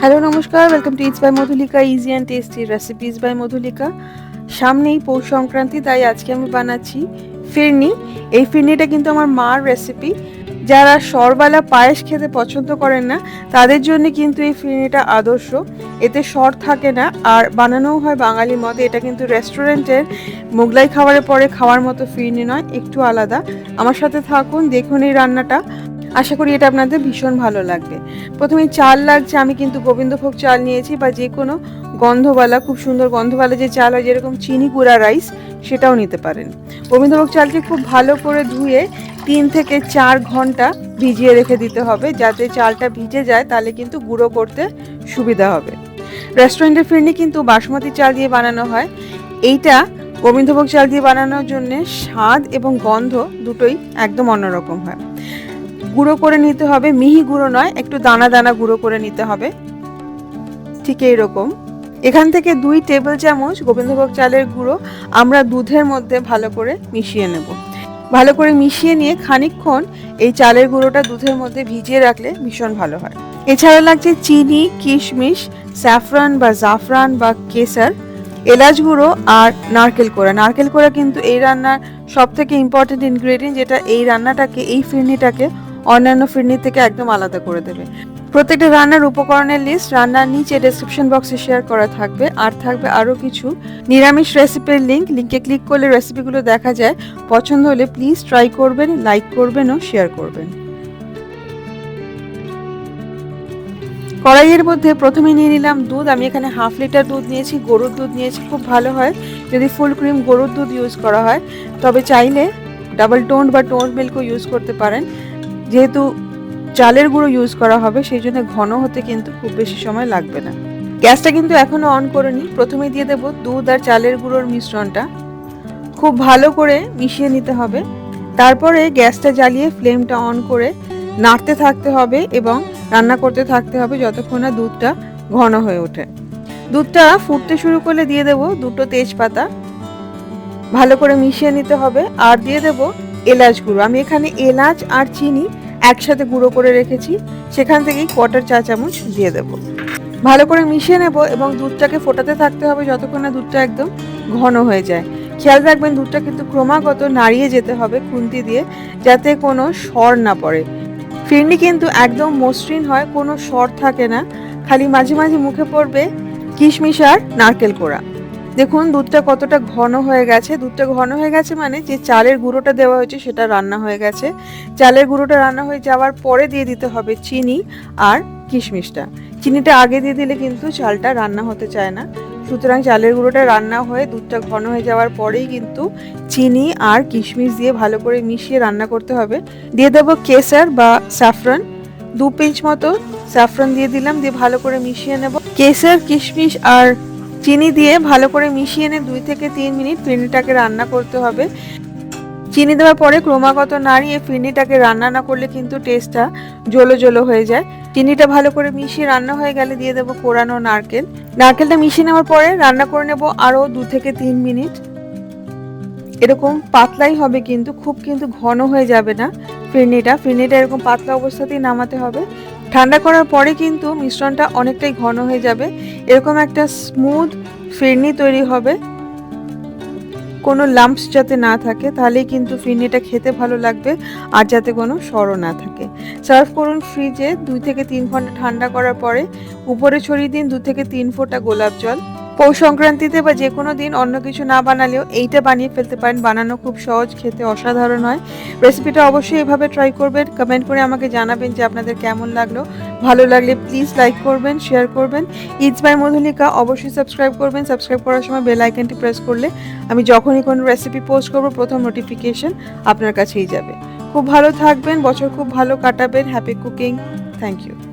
Hello, নমস্কার welcome to it's by Madhulika easy and tasty recipes by Madhulika সামনেই পৌষ সংক্রান্তি, তাই আজকে আমি বানাচ্ছি ফিরনি। এই ফিরনিটা কিন্তু আমার মার রেসিপি যারা সরবালা পায়েস খেতে পছন্দ করেন না, তাদের জন্য কিন্তু এই ফিরনিটা আদর্শ। এতে সর থাকে না, আর বানানোও হয় বাঙালি মতে। এটা কিন্তু রেস্টুরেন্টের মোগলাই খাবারের পরে খাওয়ার মতো ফিরনি নয়, একটু আলাদা। আমার সাথে থাকুন, দেখুন এই রান্নাটা। আশা করি এটা আপনাদের ভীষণ ভালো লাগবে। প্রথমে চাল লাগছে, আমি কিন্তু গোবিন্দভোগ চাল নিয়েছি বা যে কোনো গন্ধওয়ালা, খুব সুন্দর গন্ধওয়ালা যে চাল হয়, যেরকম চিনি গুঁড়া রাইস, সেটাও নিতে পারেন। গোবিন্দভোগ চালকে খুব ভালো করে ধুয়ে তিন থেকে চার ঘণ্টা ভিজিয়ে রেখে দিতে হবে। যাতে চালটা ভিজে যায়, তাহলে কিন্তু গুঁড়ো করতে সুবিধা হবে। রেস্টুরেন্টের ফিরনি কিন্তু বাসমতি চাল দিয়ে বানানো হয়। এইটা গোবিন্দভোগ চাল দিয়ে বানানোর জন্য স্বাদ এবং গন্ধ দুটোই একদম অন্যরকম হয়। গুঁড়ো করে নিতে হবে। মিহি গুঁড়ো নয়, একটু দানা দানা গুঁড়ো করে নিতে হবে। ঠিক এইরকম। এখান থেকে দুই টেবিল চামচ গোবিন্দভোগ চালের গুঁড়ো আমরা দুধের মধ্যে ভালো করে মিশিয়ে নেব। ভালো করে মিশিয়ে নিয়ে খানিকক্ষণ এই চালের গুঁড়োটা দুধের মধ্যে ভিজিয়ে রাখলে ভীষণ ভালো হয়। এছাড়া লাগছে চিনি, কিশমিশ, স্যাফরান বা জাফরান বা কেসার, এলাচ গুঁড়ো আর নারকেল কোড়া। নারকেল কোড়া কিন্তু এই রান্নার সব থেকে ইম্পর্টেন্ট ইনগ্রেডিয়েন্ট যেটা এই রান্নাটাকে, এই ফিরনিটাকে অন্যান্য ফিরনি থেকে একদম আলাদা করে দেবে। প্রত্যেকটা রান্নার উপকরণের লিস্ট রান্নার নিচে ডেসক্রিপশন বক্সে শেয়ার করা থাকবে। আর থাকবে আরও কিছু। নিরামিষ রেসিপির লিঙ্ক লিঙ্কে ক্লিক করলে রেসিপিগুলো দেখা যায়। পছন্দ হলে প্লিজ ট্রাই করবেন লাইক করবেন ও শেয়ার করবেন। কড়াইয়ের মধ্যে প্রথমে নিয়ে নিলাম দুধ। আমি এখানে হাফ লিটার দুধ নিয়েছি। গরুর দুধ নিয়েছি, খুব ভালো হয়। যদি ফুল ক্রিম গরুর দুধ ইউজ করা হয়, তবে চাইলে ডাবল টোন বা টোন মিল্কও ইউজ করতে পারেন। যেহেতু চালের গুঁড়ো ইউজ করা হবে, সেই জন্য ঘন হতে কিন্তু খুব বেশি সময় লাগবে না। গ্যাসটা কিন্তু এখনও অন করিনি। প্রথমে দিয়ে দেব দুধ আর চালের গুঁড়োর মিশ্রণটা। খুব ভালো করে মিশিয়ে নিতে হবে। তারপরে গ্যাসটা জ্বালিয়ে ফ্লেমটা অন করে নাড়তে থাকতে হবে এবং রান্না করতে থাকতে হবে যতক্ষণ না দুধটা ঘন হয়ে ওঠে। দুধটা ফুটতে শুরু করলে দিয়ে দেব দুটো তেজপাতা। ভালো করে মিশিয়ে নিতে হবে। আর দিয়ে দেব এলাচ গুঁড়ো। আমি এখানে এলাচ আর চিনি একসাথে গুঁড়ো করে রেখেছি। সেখান থেকেই কোয়ার্টার চা চামচ দিয়ে দেব। ভালো করে মিশিয়ে নেব এবং দুধটাকে ফোটাতে থাকতে হবে যতক্ষণ না দুধটা একদম ঘন হয়ে যায়। খেয়াল রাখবেন, দুধটা কিন্তু ক্রমাগত নাড়িয়ে যেতে হবে খুন্তি দিয়ে যাতে কোনো স্বর না পড়ে। ফিরনি কিন্তু একদম মসৃণ হয়, কোনো স্বর থাকে না। খালি মাঝে মাঝে মুখে পড়বে কিশমিশ আর নারকেল কোড়া। দেখুন, দুধটা কতটা ঘন হয়ে গেছে। দুধটা ঘন হয়ে গেছে মানে যে চালের গুঁড়োটা দেওয়া হয়েছে সেটা রান্না হয়ে গেছে। চালের গুঁড়োটা রান্না হয়ে যাওয়ার পরে দিয়ে দিতে হবে চিনি আর কিশমিশটা। চিনিটা আগে দিয়ে দিলে কিন্তু চালটা রান্না হতে চায় না। সুতরাং চালের গুঁড়োটা রান্না হয়ে দুধটা ঘন হয়ে যাওয়ার পরেই কিন্তু চিনি আর কিশমিশ দিয়ে ভালো করে মিশিয়ে রান্না করতে হবে। দিয়ে দেবো কেসার বা স্যাফরন। দু পিঞ্চ মতো স্যাফরন দিয়ে দিলাম, দিয়ে ভালো করে মিশিয়ে নেব। কেসার, কিশমিশ আর চিনি দিয়ে ভালো করে মিশিয়ে এনে দুই থেকে তিন মিনিট ফিরনিটাকে রান্না করতে হবে। চিনি দেওয়ার পরে ক্রমাগত নাড়িয়ে ফিরনিটাকে রান্না না করলে কিন্তু টেস্টটা জলো জলো হয়ে যায়। চিনিটা ভালো করে মিশিয়ে রান্না হয়ে গেলে দিয়ে দেবো কোরানো নারকেল। নারকেলটা মিশিয়ে নেওয়ার পরে রান্না করে নেব আরও দু থেকে তিন মিনিট। এরকম পাতলাই হবে কিন্তু, খুব কিন্তু ঘন হয়ে যাবে না ফিরনিটা ফিরনিটা এরকম পাতলা অবস্থাতেই নামাতে হবে। ঠান্ডা করার পরে কিন্তু মিশ্রণটা অনেকটাই ঘন হয়ে যাবে। এরকম একটা স্মুথ ফিরনি তৈরি হবে। কোনো লাম্পস যাতে না থাকে, তাহলেই কিন্তু ফিরনিটা খেতে ভালো লাগবে আর যাতে কোনো সরও না থাকে। সার্ভ করুন ফ্রিজে দুই থেকে তিন ঘণ্টা ঠান্ডা করার পরে। উপরে ছড়িয়ে দিন দু থেকে তিন ফোঁটা গোলাপ জল। পৌষ সংক্রান্তিতে বা যে কোনো দিন অন্য কিছু না বানালেও এইটা বানিয়ে ফেলতে পারেন। বানানো খুব সহজ, খেতে অসাধারণ হয়। রেসিপিটা অবশ্যই এভাবে ট্রাই করবেন। কমেন্ট করে আমাকে জানাবেন যে আপনাদের কেমন লাগল। ভালো লাগলে প্লিজ লাইক করবেন শেয়ার করবেন। ইটস বাই মধুলিকা অবশ্যই সাবস্ক্রাইব করবেন। সাবস্ক্রাইব করার সময় বেল আইকনটি প্রেস করলে আমি যখনই কোনো রেসিপি পোস্ট করব, প্রথম নোটিফিকেশন আপনার কাছেই যাবে। খুব ভালো থাকবেন, বছর খুব ভালো কাটাবেন। Happy cooking thank you